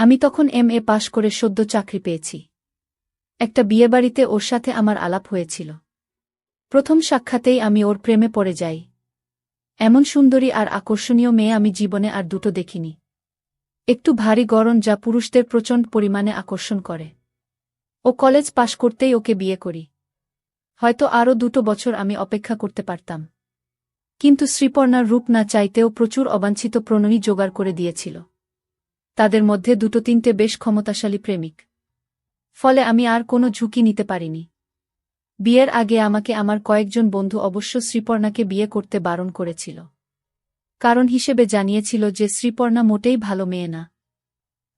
আমি তখন M A পাশ করে সদ্য চাকরি পেয়েছি। একটা বিয়েবাড়িতে ওর সাথে আমার আলাপ হয়েছিল। প্রথম সাক্ষাতেই আমি ওর প্রেমে পড়ে যাই। এমন সুন্দরী আর আকর্ষণীয় মেয়ে আমি জীবনে আর দুটো দেখিনি। একটু ভারী গরম যা পুরুষদের প্রচণ্ড পরিমাণে আকর্ষণ করে। ও কলেজ পাশ করতেই ওকে বিয়ে করি। হয়তো আরও দুটো বছর আমি অপেক্ষা করতে পারতাম। কিন্তু শ্রীপর্ণার রূপ না চাইতেও প্রচুর অবাঞ্ছিত প্রণয়ী জোগাড় করে দিয়েছিল। তাদের মধ্যে দুটো তিনটে বেশ ক্ষমতাশালী প্রেমিক। ফলে আমি আর কোনো ঝুঁকি নিতে পারিনি। বিয়ের আগে আমাকে আমার কয়েকজন বন্ধু অবশ্য শ্রীপর্ণাকে বিয়ে করতে বারণ করেছিল। কারণ হিসেবে জানিয়েছিল যে শ্রীপর্ণা মোটেই ভালো মেয়ে না।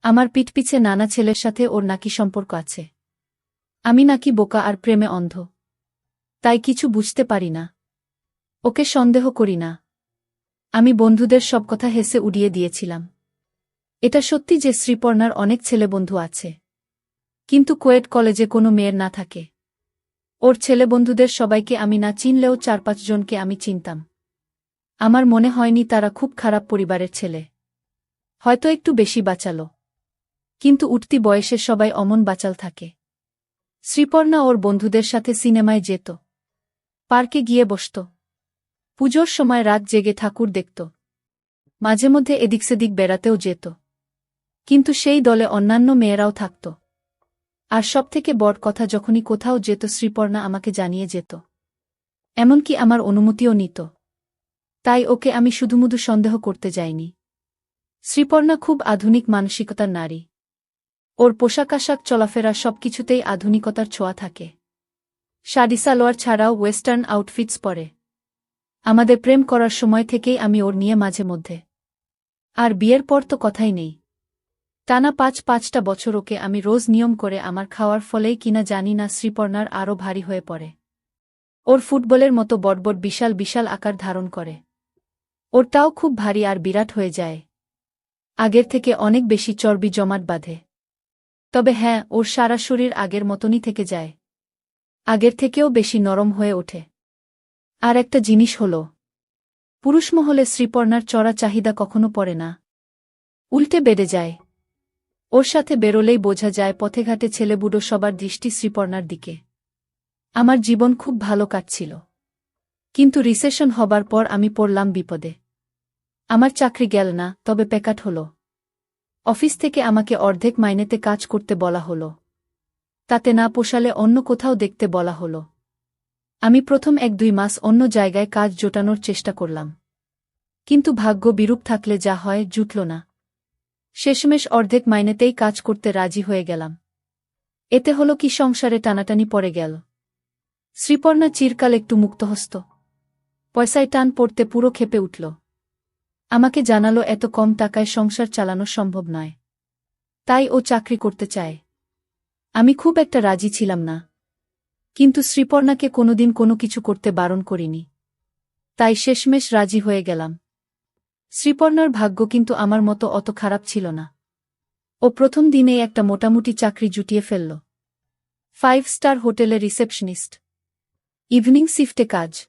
আমার পিঠপিছে নানা ছেলের সাথে ওর নাকি সম্পর্ক আছে। আমি নাকি বোকা আর প্রেমে অন্ধ। তাই কিছু বুঝতে পারি না। ওকে সন্দেহ করি না। আমি বন্ধুদের সব কথা হেসে উড়িয়ে দিয়েছিলাম। এটা সত্যি যে শ্রীপর্ণার অনেক ছেলে বন্ধু আছে। কিন্তু কোয়েট কলেজে কোনো মেয়ের না থাকে। ওর ছেলে বন্ধুদের সবাইকে আমি না চিনলেও চার পাঁচজনকে আমি চিনতাম। আমার মনে হয়নি তারা খুব খারাপ পরিবারের ছেলে। হয়তো একটু বেশি বাঁচাল। কিন্তু উঠতি বয়সে সবাই অমন বাঁচাল থাকে। শ্রীপর্ণা ওর বন্ধুদের সাথে সিনেমায় যেত। পার্কে গিয়ে বসত। পুজোর সময় রাত জেগে ঠাকুর দেখত। মাঝে মধ্যে এদিক সেদিক বেড়াতেও যেত। কিন্তু সেই দলে অন্যান্য মেয়েরাও থাকত। আর সবথেকে বড় কথা, যখনই কোথাও যেত, শ্রীপর্ণা আমাকে জানিয়ে যেত। এমনকি আমার অনুমতিও নিত। তাই ওকে আমি শুধুমুধু সন্দেহ করতে যাইনি। শ্রীপর্ণা খুব আধুনিক মানসিকতার নারী। ওর পোশাক আশাক চলাফেরা সবকিছুতেই আধুনিকতার ছোঁয়া থাকে। শাড়ি সালোয়ার ছাড়াও ওয়েস্টার্ন আউটফিটস পরে। আমাদের প্রেম করার সময় থেকেই আমি ওর নিয়ে মাঝে মধ্যে। আর বিয়ের পর তো কথাই নেই। টানা পাঁচ পাঁচটা বছর ওকে আমি রোজ নিয়ম করে আমার খাওয়ার ফলেই কিনা জানি না শ্রীপর্ণার আরও ভারী হয়ে পড়ে। ওর ফুটবলের মতো বটবট বিশাল বিশাল আকার ধারণ করে। ওরটাও খুব ভারী আর বিরাট হয়ে যায়। আগের থেকে অনেক বেশি চর্বি জমাট বাঁধে। তবে হ্যাঁ ওর সারা শরীর আগের মতনই থেকে যায়। আগের থেকেও বেশি নরম হয়ে ওঠে। আর একটা জিনিস হল, পুরুষমহলে শ্রীপর্ণার চড়া চাহিদা কখনো পড়ে না। উল্টে বেড়ে যায়। ওর সাথে বেরোলেই বোঝা যায় পথেঘাটে ছেলেবুড়ো সবার দৃষ্টি শ্রীপর্ণার দিকে। আমার জীবন খুব ভালো কাটছিল। কিন্তু রিসেশন হবার পর আমি পড়লাম বিপদে। আমার চাকরি গেল না, তবে প্যাকাট হল। অফিস থেকে আমাকে অর্ধেক মাইনেতে কাজ করতে বলা হল। তাতে না পোষালে অন্য কোথাও দেখতে বলা হল। আমি প্রথম এক দুই মাস অন্য জায়গায় কাজ জোটানোর চেষ্টা করলাম। কিন্তু ভাগ্য বিরূপ থাকলে যা হয় জুটল না। শেষমেশ অর্ধেক মাইনেতেই কাজ করতে রাজি হয়ে গেলাম। এতে হলো কি সংসারে টানাটানি পড়ে গেল। শ্রীপর্ণা চিরকাল একটু মুক্তহস্ত। পয়সায় টান পড়তে পুরো খেপে উঠল। আমাকে জানালো, এত কম টাকায় সংসার চালানো সম্ভব নয়। তাই ও চাকরি করতে চায়। আমি খুব একটা রাজি ছিলাম না। কিন্তু শ্রীপর্ণাকে কোনোদিন কোনো কিছু করতে বারণ করিনি। তাই শেষমেশ রাজি হয়ে গেলাম। শ্রীপর্ণার ভাগ্য কিন্তু আমার মতো অত খারাপ ছিল না। ও প্রথম দিনেই একটা মোটামুটি চাকরি জুটিয়ে ফেলল। ফাইভ স্টার হোটেলে রিসেপশনিস্ট। ইভিনিং শিফটে কাজ।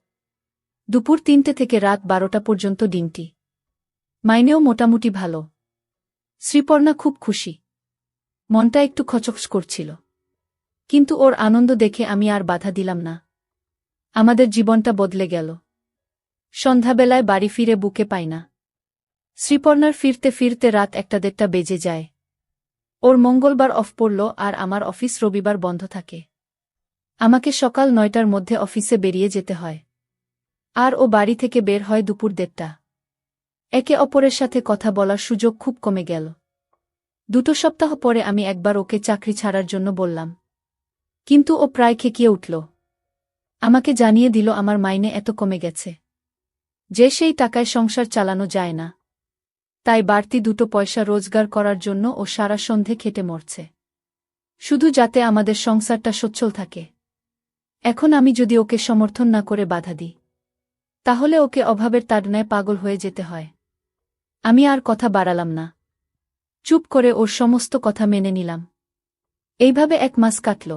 দুপুর তিনটে থেকে রাত বারোটা পর্যন্ত ডিমটি মাইনেও মোটামুটি ভালো। শ্রীপর্ণা খুব খুশি। মনটা একটু খচখচ করছিল। কিন্তু ওর আনন্দ দেখে আমি আর বাধা দিলাম না। আমাদের জীবনটা বদলে গেল। সন্ধ্যাবেলায় বাড়ি ফিরে বুকে পাই না। শ্রীপর্ণার ফিরতে ফিরতে রাত একটা দেড়টা বেজে যায়। ওর মঙ্গলবার অফ পড়ল আর আমার অফিস রবিবার বন্ধ থাকে। আমাকে সকাল নয়টার মধ্যে অফিসে বেরিয়ে যেতে হয়। আর ও বাড়ি থেকে বের হয় দুপুর দেড়টা। একে অপরের সাথে কথা বলার সুযোগ খুব কমে গেল। দুটো সপ্তাহ পরে আমি একবার ওকে চাকরি ছাড়ার জন্য বললাম। কিন্তু ও প্রায় খেকিয়ে উঠল। আমাকে জানিয়ে দিল আমার মাইনে এত কমে গেছে। যে সেই টাকায় সংসার চালানো যায় না। তাই বাড়তি দুটো পয়সা রোজগার করার জন্য ও সারা সন্ধে খেটে মরছে। শুধু যাতে আমাদের সংসারটা সচ্ছল থাকে। এখন আমি যদি ওকে সমর্থন না করে বাধা দিই, তাহলে ওকে অভাবের তাড়নায় পাগল হয়ে যেতে হয়। আমি আর কথা বাড়ালাম না। চুপ করে ওর সমস্ত কথা মেনে নিলাম। এইভাবে এক মাস কাটল।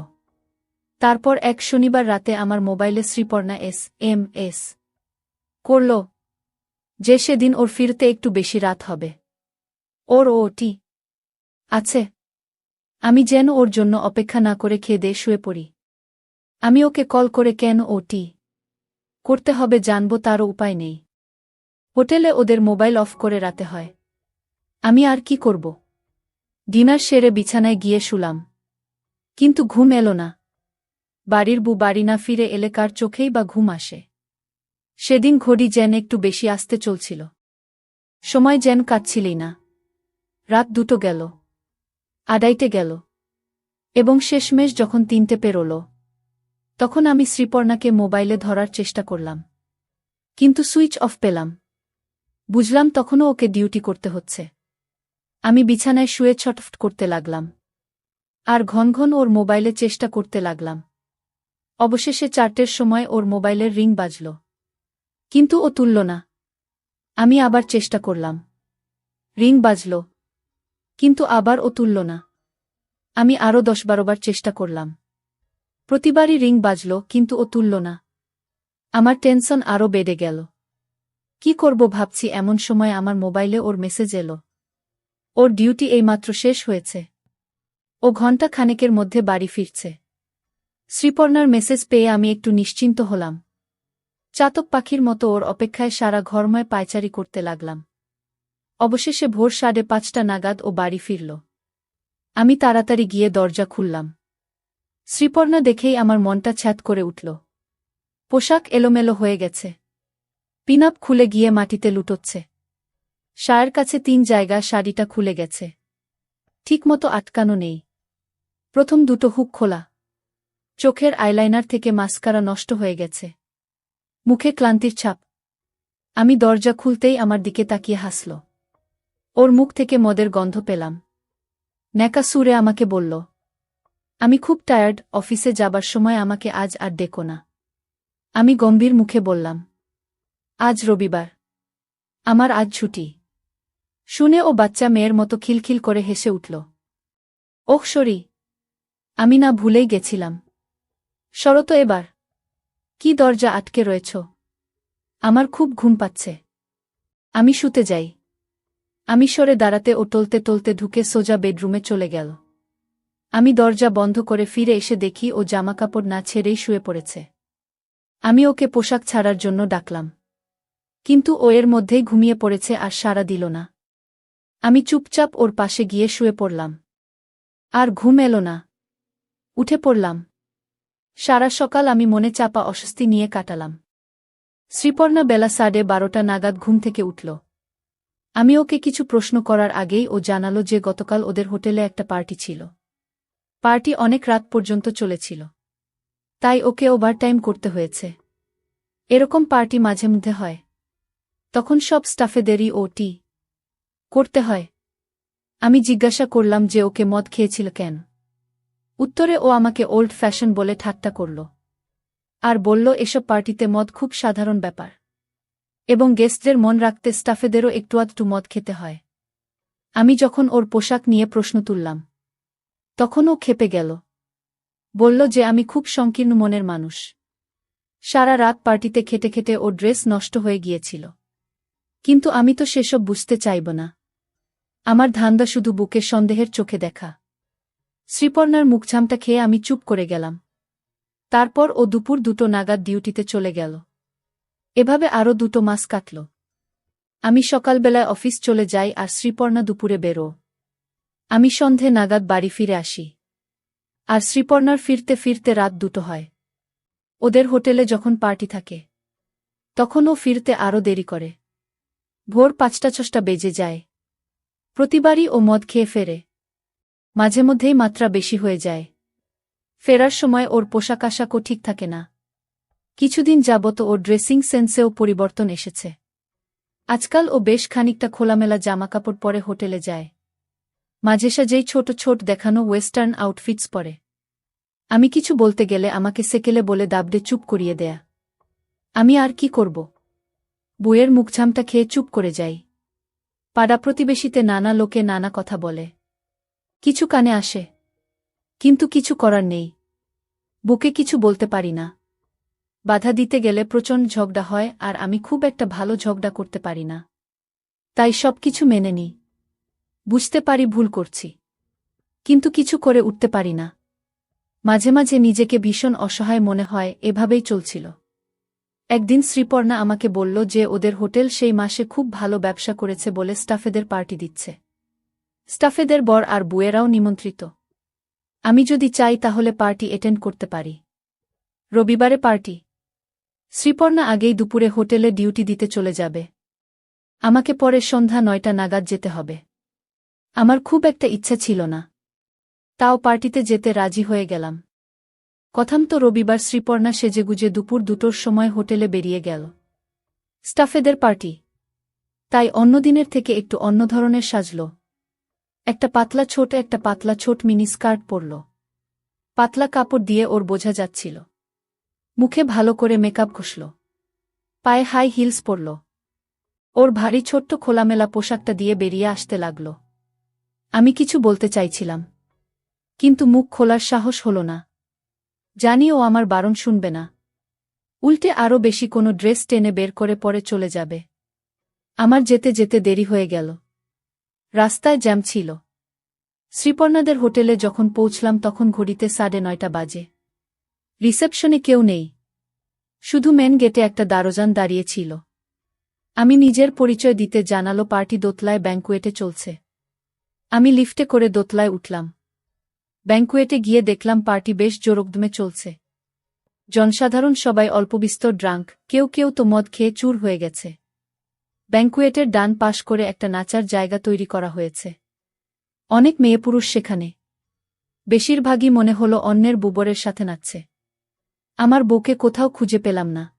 তারপর এক শনিবার রাতে আমার মোবাইলে শ্রীপর্ণা এস এম এস করল যে সেদিন ওর ফিরতে একটু বেশি রাত হবে। ওর ও টি আছে। আমি যেন ওর জন্য অপেক্ষা না করে খেয়ে দিয়ে শুয়ে পড়ি। আমি ওকে কল করে কেন ওটি? করতে হবে জানব তারও উপায় নেই। হোটেলে ওদের মোবাইল অফ করে রাতে হয়। আমি আর কি করব? ডিনার সেরে বিছানায় গিয়ে শুলাম। কিন্তু ঘুম এলো না। বাড়ির বু বাড়ি না ফিরে এলে কার চোখেই বা ঘুম আসে? সেদিন ঘড়ি যেন একটু বেশি আসতে চলছিল। সময় যেন কাটছিলই না। রাত দুটো গেল। আড়াইটে গেল। এবং শেষমেশ যখন তিনটে পেরোল, তখন আমি শ্রীপর্ণাকে মোবাইলে ধরার চেষ্টা করলাম। কিন্তু সুইচ অফ পেলাম। বুঝলাম তখনও ওকে ডিউটি করতে হচ্ছে। আমি বিছানায় শুয়ে ছটফট করতে লাগলাম। আর ঘন ঘন ওর মোবাইলে চেষ্টা করতে লাগলাম। অবশেষে চারটের সময় ওর মোবাইলের রিং বাজল। কিন্তু ও তুলল না। আমি আবার চেষ্টা করলাম। রিং বাজল। কিন্তু আবার ও তুলল না। আমি আরও দশ বারোবার চেষ্টা করলাম। প্রতিবারই রিং বাজল, কিন্তু ও তুলল না। আমার টেনশন আরও বেড়ে গেল। কি করব ভাবছি, এমন সময় আমার মোবাইলে ওর মেসেজ এলো। ওর ডিউটি এইমাত্র শেষ হয়েছে। ও ঘণ্টা খানেকের মধ্যে বাড়ি ফিরছে। শ্রীপর্ণার মেসেজ পেয়ে আমি একটু নিশ্চিন্ত হলাম। চাতক পাখির মতো ওর অপেক্ষায় সারা ঘরময় পায়চারি করতে লাগলাম। অবশেষে ভোর সাড়ে পাঁচটা নাগাদ ও বাড়ি ফিরল। আমি তাড়াতাড়ি গিয়ে দরজা খুললাম। শ্রীপর্ণা দেখেই আমার মনটা ছ্যাত করে উঠল। পোশাক এলোমেলো হয়ে গেছে। পিনাপ খুলে গিয়ে মাটিতে লুটোচ্ছে। শায়ের কাছে তিন জায়গা শাড়িটা খুলে গেছে। ঠিকমতো আটকানো নেই। প্রথম দুটো হুক খোলা। চোখের আইলাইনার থেকে মাস্কারা নষ্ট হয়ে গেছে। মুখে ক্লান্তির ছাপ। আমি দরজা খুলতেই আমার দিকে তাকিয়ে হাসল। ওর মুখ থেকে মদের গন্ধ পেলাম। ন্যাকা সুরে আমাকে বলল, আমি খুব টায়ার্ড, অফিসে যাবার সময় আমাকে আজ আর ডেকো না। আমি গম্ভীর মুখে বললাম, আজ রবিবার। আমার আজ ছুটি। শুনে ও বাচ্চা মেয়ের মতো খিলখিল করে হেসে উঠল, ওহ, সরি। আমি না ভুলেই গেছিলাম। শরত এবার। কি দরজা আটকে রয়েছ? আমার খুব ঘুম পাচ্ছে। আমি শুতে যাই। আমি সরে দাঁড়াতে ও টলতে টলতে ঢুকে সোজা বেডরুমে চলে গেল। আমি দরজা বন্ধ করে ফিরে এসে দেখি ও জামাকাপড় না ছেড়েই শুয়ে পড়েছে। আমি ওকে পোশাক ছাড়ার জন্য ডাকলাম। কিন্তু ও এর মধ্যেই ঘুমিয়ে পড়েছে আর সাড়া দিল না। আমি চুপচাপ ওর পাশে গিয়ে শুয়ে পড়লাম। আর ঘুম এলো না। উঠে পড়লাম। সারা সকাল আমি মনে চাপা অস্বস্তি নিয়ে কাটালাম। শ্রীপর্ণা বেলা সাড়ে বারোটা নাগাদ ঘুম থেকে উঠল। আমি ওকে কিছু প্রশ্ন করার আগেই ও জানালো যে গতকাল ওদের হোটেলে একটা পার্টি ছিল। পার্টি অনেক রাত পর্যন্ত চলেছিল। তাই ওকে ওভারটাইম করতে হয়েছে। এরকম পার্টি মাঝে মধ্যে হয়। তখন সব স্টাফেদেরই ও টি করতে হয়। আমি জিজ্ঞাসা করলাম যে ওকে মদ খেয়েছিল কেন? উত্তরে ও আমাকে ওল্ড ফ্যাশন বলে ঠাট্টা করল। আর বলল, এসব পার্টিতে মদ খুব সাধারণ ব্যাপার। এবং গেস্টদের মন রাখতে স্টাফেদেরও একটু আধটু মদ খেতে হয়। আমি যখন ওর পোশাক নিয়ে প্রশ্ন তুললাম, তখন ও খেপে গেল। বলল যে, আমি খুব সংকীর্ণ মনের মানুষ। সারা রাত পার্টিতে খেটে খেটে ও ড্রেস নষ্ট হয়ে গিয়েছিল। কিন্তু আমি তো সেসব বুঝতে চাইব না। আমার ধান্দা শুধু বুকে সন্দেহের চোখে দেখা। শ্রীপর্ণার মুখঝামটা খেয়ে আমি চুপ করে গেলাম। তারপর ও দুপুর দুটো নাগাদ ডিউটিতে চলে গেল। এভাবে আরও দুটো মাস কাটল। আমি সকালবেলায় অফিস চলে যাই আর শ্রীপর্ণা দুপুরে বেরো। আমি সন্ধে নাগাদ বাড়ি ফিরে আসি। আর শ্রীপর্ণার ফিরতে ফিরতে রাত দুটো হয়। ওদের হোটেলে যখন পার্টি থাকে, তখন ও ফিরতে আরও দেরি করে। ভোর পাঁচটা ছটা বেজে যায়। প্রতিবারই ও মদ খেয়ে ফেরে। মাঝে মধ্যেই মাত্রা বেশি হয়ে যায়। ফেরার সময় ওর পোশাক আশাকও ঠিক থাকে না। কিছুদিন যাবত ওর ড্রেসিং সেন্সেও পরিবর্তন এসেছে। আজকাল ও বেশ খানিকটা খোলামেলা জামাকাপড় পরে হোটেলে যায়। মাঝে সাজেই ছোট ছোট দেখানো ওয়েস্টার্ন আউটফিটস পরে। আমি কিছু বলতে গেলে আমাকে সেকেলে বলে দাবড়ে চুপ করিয়ে দেয়া। আমি আর কি করব? বইয়ের মুখঝামটা খেয়ে চুপ করে যাই। পাড়া প্রতিবেশীতে নানা লোকে নানা কথা বলে। কিছু কানে আসে, কিন্তু কিছু করার নেই। বুকে কিছু বলতে পারি না। বাধা দিতে গেলে প্রচণ্ড ঝগড়া হয় আর আমি খুব একটা ভালো ঝগড়া করতে পারি না। তাই সব কিছু মেনে নিই বুঝতে পারি ভুল করছি, কিন্তু কিছু করে উঠতে পারি না। মাঝে মাঝে নিজেকে ভীষণ অসহায় মনে হয়, এভাবেই চলছিল। একদিন শ্রীপর্ণা আমাকে বলল যে ওদের হোটেল সেই মাসে খুব ভালো ব্যবসা করেছে বলে স্টাফেদের পার্টি দিচ্ছে। স্টাফেদের বর আর বুয়েরাও নিমন্ত্রিত। আমি যদি চাই তাহলে পার্টি অ্যাটেন্ড করতে পারি। রবিবারে পার্টি। শ্রীপর্ণা আগেই দুপুরে হোটেলে ডিউটি দিতে চলে যাবে। আমাকে পরে সন্ধ্যা নয়টা নাগাদ যেতে হবে। আমার খুব একটা ইচ্ছা ছিল না। তাও পার্টিতে যেতে রাজি হয়ে গেলাম। কথাম তো রবিবার শ্রীপর্ণা সেজেগুজে দুপুর দুটোর সময় হোটেলে বেরিয়ে গেল। স্টাফেদের পার্টি। তাই অন্যদিনের থেকে একটু অন্য ধরনের সাজল। একটা পাতলা ছোট, একটা পাতলা ছোট মিনি স্কার্ট পরল। পাতলা কাপড় দিয়ে ওর বোঝা যাচ্ছিল। মুখে ভালো করে মেকআপ ঘষল। পায়ে হাই হিলস পরল। ওর ভারী ছোট্ট খোলামেলা পোশাকটা দিয়ে বেরিয়ে আসতে লাগল। আমি কিছু বলতে চাইছিলাম। কিন্তু মুখ খোলার সাহস হল না। জানি ও আমার বারণ শুনবে না। উল্টে আরও বেশি কোনো ড্রেস টেনে বের করে পরে চলে যাবে। আমার যেতে যেতে দেরি হয়ে গেল। রাস্তায় জ্যাম ছিল। শ্রীপর্ণাদের হোটেলে যখন পৌঁছলাম তখন ঘড়িতে সাড়ে নয়টা বাজে। রিসেপশনে কেউ নেই। শুধু মেন গেটে একটা দারোজান দাঁড়িয়েছিল আমি নিজের পরিচয় দিতে জানালো পার্টি দোতলায় ব্যাঙ্কুয়েটে চলছে। আমি লিফটে করে দোতলায় উঠলাম। ব্যাঙ্কুয়েটে গিয়ে দেখলাম পার্টি বেশ জোরকদমে চলছে। জনসাধারণ সবাই অল্পবিস্তর ড্রাঙ্ক, কেউ কেউ তো মদ খেয়ে চুর হয়ে গেছে। ব্যাঙ্কুয়েটের ডান পাশ করে একটা নাচার জায়গা তৈরি করা হয়েছে। অনেক মেয়ে পুরুষ সেখানে। বেশিরভাগই মনে হল অন্যের বুবরের সাথে নাচছে। আমার বউকে কোথাও খুঁজে পেলাম না।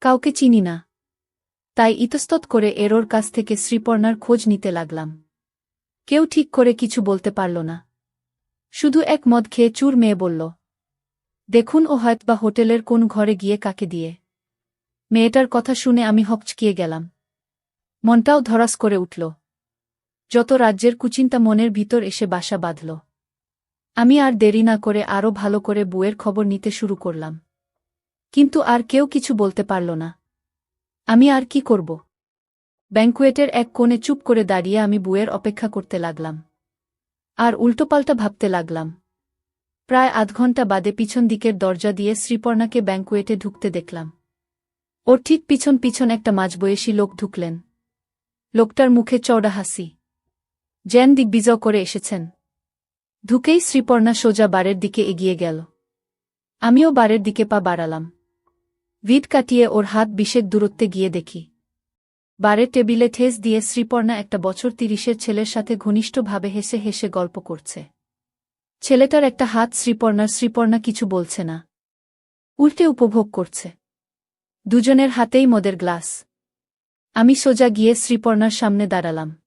কাউকে চিনি না। তাই ইতস্তত করে এরোর কাছ থেকে শ্রীপর্ণার খোঁজ নিতে লাগলাম। কেউ ঠিক করে কিছু বলতে পারল না। শুধু এক মদ খেয়ে চুর মেয়ে বলল, দেখুন ও হয়তবা হোটেলের কোন ঘরে গিয়ে কাকে দিয়ে। মেয়েটার কথা শুনে আমি হকচকিয়ে গেলাম। মনটাও ধরাস করে উঠল। যত রাজ্যের কুচিন্তা মনের ভিতর এসে বাসা বাঁধল। আমি আর দেরি না করে আরও ভালো করে বুয়ের খবর নিতে শুরু করলাম। কিন্তু আর কেউ কিছু বলতে পারল না। আমি আর কি করব? ব্যাঙ্কুয়েটের এক কোণে চুপ করে দাঁড়িয়ে আমি বুয়ের অপেক্ষা করতে লাগলাম। আর উল্টোপাল্টা ভাবতে লাগলাম। প্রায় আধ ঘণ্টা বাদে পিছন দিকের দরজা দিয়ে শ্রীপর্ণাকে ব্যাঙ্কুয়েটে ঢুকতে দেখলাম। ওর ঠিক পিছন পিছন একটা মাঝবয়সী লোক ঢুকলেন। লোকটার মুখে চওড়া হাসি। জ্যান দিগ্বিজয় করে এসেছেন। ঢুকেই শ্রীপর্ণা সোজা বারের দিকে এগিয়ে গেল। আমিও বারের দিকে পা বাড়ালাম। ভিট কাটিয়ে ওর হাত বিশেক দূরত্বে গিয়ে দেখি। বারের টেবিলে ঠেস দিয়ে শ্রীপর্ণা একটা বছর তিরিশের ছেলের সাথে ঘনিষ্ঠভাবে হেসে হেসে গল্প করছে। ছেলেটার একটা হাত শ্রীপর্ণার, শ্রীপর্ণা কিছু বলছে না। উল্টে উপভোগ করছে। দুজনের হাতেই মদের গ্লাস। আমি সোজা গিয়ে শ্রীপর্ণার সামনে দাঁড়ালাম।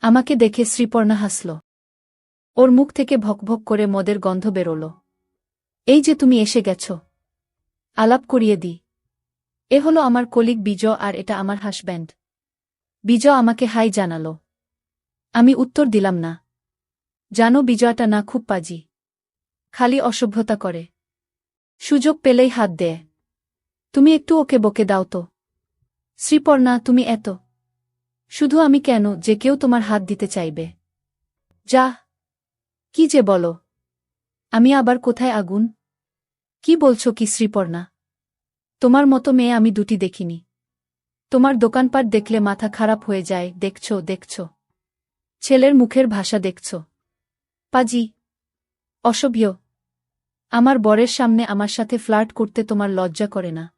আমাকে দেখে শ্রীপর্ণা হাসল। ওর মুখ থেকে ভকভক করে মদের গন্ধ বেরোল। এই যে তুমি এসে গেছ। আলাপ করিয়ে দি। এ হলো আমার কলিগ বিজ আর এটা আমার হাসব্যান্ড। বিজ আমাকে হাই জানালো। আমি উত্তর দিলাম না। জানো বিজয়টা না খুব পাজি। খালি অসভ্যতা করে। সুযোগ পেলেই হাত দেয় তুমি একটু ওকে বকে দাও তো। শ্রীপর্ণা, তুমি এত। শুধু আমি কেন যে কেউ তোমার হাত দিতে চাইবে? যা। কি যে বলো। আমি আবার কোথায় আগুন? কি বলছো কি শ্রীপর্ণা? তোমার মতো মেয়ে আমি দুটি দেখিনি। তোমার দোকানপাট দেখলে মাথা খারাপ হয়ে যায়, দেখছ দেখছ। ছেলের মুখের ভাষা দেখছ। পাজি। অসভ্য। আমার বরের সামনে আমার সাথে ফ্লার্ট করতে তোমার লজ্জা করে না।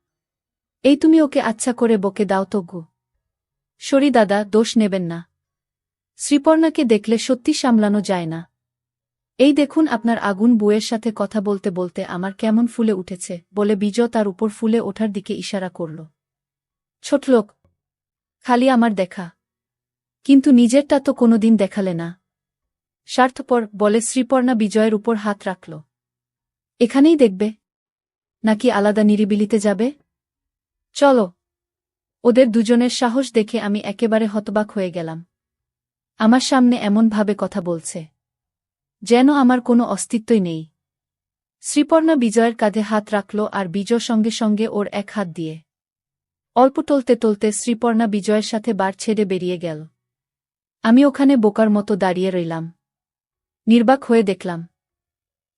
এই তুমি ওকে আচ্ছা করে বকে দাও তো গু। দাদা, দোষ নেবেন না। শ্রীপর্ণাকে দেখলে সত্যি সামলানো যায় না। এই দেখুন আপনার আগুন বউয়ের সাথে কথা বলতে বলতে আমার কেমন ফুলে উঠেছে, বলে বিজ তার উপর ফুলে ওঠার দিকে ইশারা করল। ছোটলোক খালি আমার দেখা। কিন্তু নিজেরটা তো কোনোদিন দেখালে না। স্বার্থপর, বলে শ্রীপর্ণা বিজয়ের উপর হাত রাখল। এখানেই দেখবে। নাকি আলাদা নিরিবিলিতে যাবে? চলো। ওদের দুজনের সাহস দেখে আমি একেবারে হতবাক হয়ে গেলাম। আমার সামনে এমনভাবে কথা বলছে, যেন আমার কোনো অস্তিত্বই নেই। শ্রীপর্ণা বিজয়ের কাঁধে হাত রাখল আর বিজয় সঙ্গে সঙ্গে ওর এক হাত দিয়ে। অল্প টলতে টলতে শ্রীপর্ণা বিজয়ের সাথে বার ছেড়ে বেরিয়ে গেল। আমি ওখানে বোকার মতো দাঁড়িয়ে রইলাম। নির্বাক হয়ে দেখলাম,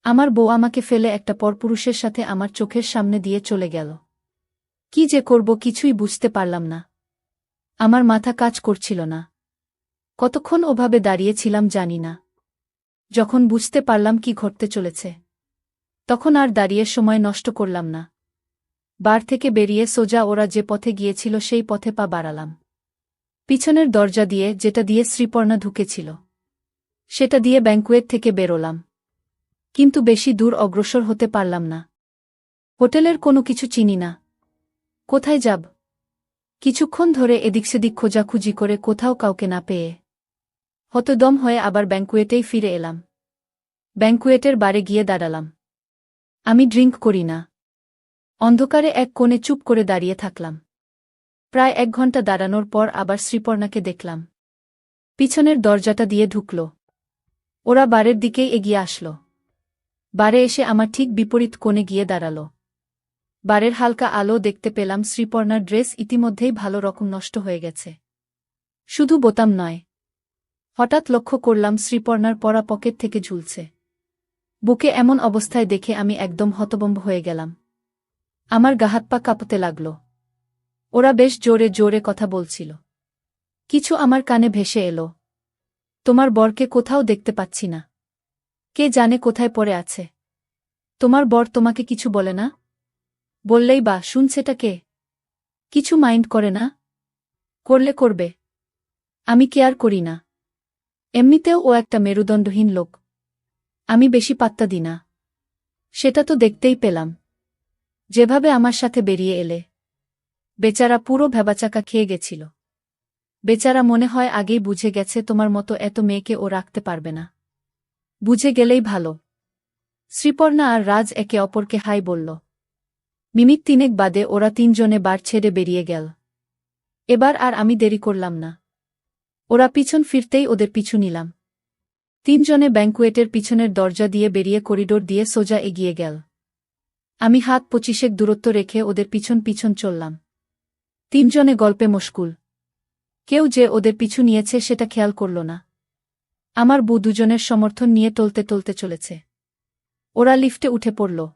আমার বউ আমাকে ফেলে একটা পরপুরুষের সাথে আমার চোখের সামনে দিয়ে চলে গেল। কি যে করব কিছুই বুঝতে পারলাম না। আমার মাথা কাজ করছিল না। কতক্ষণ ওভাবে দাঁড়িয়েছিলাম জানি না। যখন বুঝতে পারলাম কি ঘটতে চলেছে, তখন আর দাঁড়িয়ে সময় নষ্ট করলাম না। বার থেকে বেরিয়ে সোজা ওরা যে পথে গিয়েছিল সেই পথে পা বাড়ালাম। পিছনের দরজা দিয়ে, যেটা দিয়ে শ্রীপর্ণা ঢুকেছিল, সেটা দিয়ে ব্যাঙ্কুয়েট থেকে বেরোলাম। কিন্তু বেশি দূর অগ্রসর হতে পারলাম না। হোটেলের কোনো কিছু চিনি না। কোথায় যাব? কিছুক্ষণ ধরে এদিক সেদিক খোঁজাখুঁজি করে কোথাও কাউকে না পেয়ে হতদম হয়ে আবার ব্যাঙ্কুয়েটেই ফিরে এলাম। ব্যাঙ্কুয়েটের বারে গিয়ে দাঁড়ালাম। আমি ড্রিঙ্ক করি না। অন্ধকারে এক কোণে চুপ করে দাঁড়িয়ে থাকলাম। প্রায় এক ঘণ্টা দাঁড়ানোর পর আবার শ্রীপর্ণাকে দেখলাম। পিছনের দরজাটা দিয়ে ঢুকল। ওরা বারের দিকেই এগিয়ে আসল। বারে এসে আমার ঠিক বিপরীত কোণে গিয়ে দাঁড়াল। বারের হালকা আলো দেখতে পেলাম শ্রীপর্ণার ড্রেস ইতিমধ্যেই ভালো রকম নষ্ট হয়ে গেছে। শুধু বোতাম নয়। হঠাৎ লক্ষ্য করলাম শ্রীপর্ণার পরা পকেট থেকে ঝুলছে। বুকে এমন অবস্থায় দেখে আমি একদম হতবম্ব হয়ে গেলাম। আমার গাহাত পা কাঁপতে লাগল। ওরা বেশ জোরে জোরে কথা বলছিল। কিছু আমার কানে ভেসে এলো। তোমার বরকে কোথাও দেখতে পাচ্ছি না। কে জানে কোথায় পড়ে আছে। তোমার বর তোমাকে কিছু বলে না? বললেই বা শুনছেটা কে? কিছু মাইন্ড করে না? করলে করবে। আমি কেয়ার করি না? এমনিতেও ও একটা মেরুদণ্ডহীন লোক। আমি বেশি পাত্তা দিই না। সেটা তো দেখতেই পেলাম। যেভাবে আমার সাথে বেরিয়ে এলে। বেচারা পুরো ভেবাচাকা খেয়ে গেছিল। বেচারা মনে হয় আগেই বুঝে গেছে তোমার মতো এত মেয়েকে ও রাখতে পারবে না। বুঝে গেলেই ভালো। শ্রীপর্ণা আর রাজ একে অপরকে হাই বলল। মিনিট তিনেক বাদে ওরা তিনজনে বার ছেড়ে বেরিয়ে গেল। এবার আর আমি দেরি করলাম না। ওরা পিছন ফিরতেই ওদের পিছু নিলাম। তিনজনে ব্যাঙ্কুয়েটের পিছনের দরজা দিয়ে বেরিয়ে করিডোর দিয়ে সোজা এগিয়ে গেল। আমি হাত পঁচিশেক দূরত্ব রেখে ওদের পিছন পিছন চললাম। তিনজনে গল্পে মশকুল কেউ যে ওদের পিছু নিয়েছে সেটা খেয়াল করল না। আমার বউ দুজনের সমর্থন নিয়ে টলতে টলতে চলেছে। ওরা লিফটে উঠে পড়ল।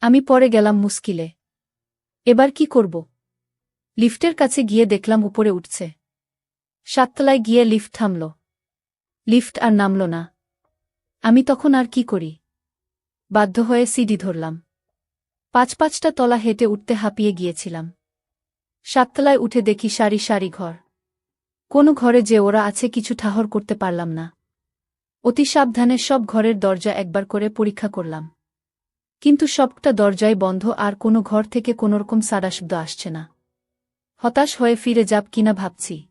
আমি পরে গেলাম মুস্কিলে এবার কি করব? লিফটের কাছে গিয়ে দেখলাম উপরে উঠছে। সাততলায় গিয়ে লিফট থামল। লিফট আর নামল না। আমি তখন আর কি করি? বাধ্য হয়ে সিডি ধরলাম। পাঁচ পাঁচটা তলা হেঁটে উঠতে হাঁপিয়ে গিয়েছিলাম। সাততলায় উঠে দেখি সারি সারি ঘর। কোনো ঘরে যে ওরা আছে কিছু ঠাহর করতে পারলাম না। অতি সাবধানে সব ঘরের দরজা একবার করে পরীক্ষা করলাম। কিন্তু সবটা দরজায় বন্ধ আর কোনো ঘর থেকে কোনোরকম সাদা শব্দ আসছে না। হতাশ হয়ে ফিরে যাব কিনা ভাবছি।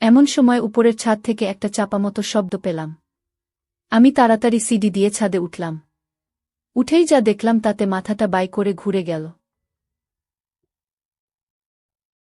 এমন সময় উপরের ছাদ থেকে একটা চাপা মতো শব্দ পেলাম। আমি তাড়াতাড়ি সিডি দিয়ে ছাদে উঠলাম। উঠেই যা দেখলাম তাতে মাথাটা বাই করে ঘুরে গেল।